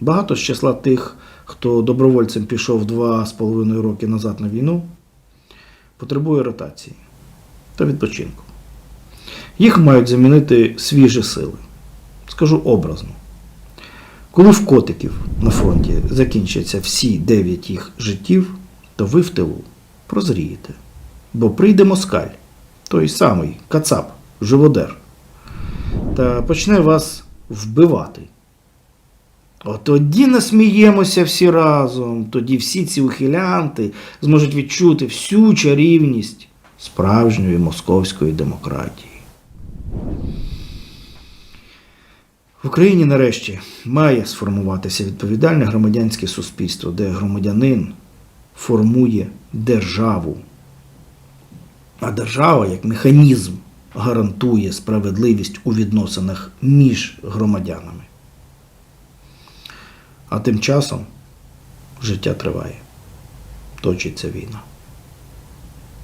Багато з числа тих, хто добровольцем пішов два з половиною роки назад на війну, потребує ротації та відпочинку. Їх мають замінити свіжі сили. Скажу образно. Коли в котиків на фронті закінчаться всі дев'ять їх життів, то ви в тилу прозрієте. Бо прийде москаль, той самий кацап, живодер, та почне вас вбивати. От тоді насміємося всі разом, тоді всі ці ухилянти зможуть відчути всю чарівність справжньої московської демократії. В Україні нарешті має сформуватися відповідальне громадянське суспільство, де громадянин формує державу. А держава як механізм гарантує справедливість у відносинах між громадянами. А тим часом життя триває, точиться війна.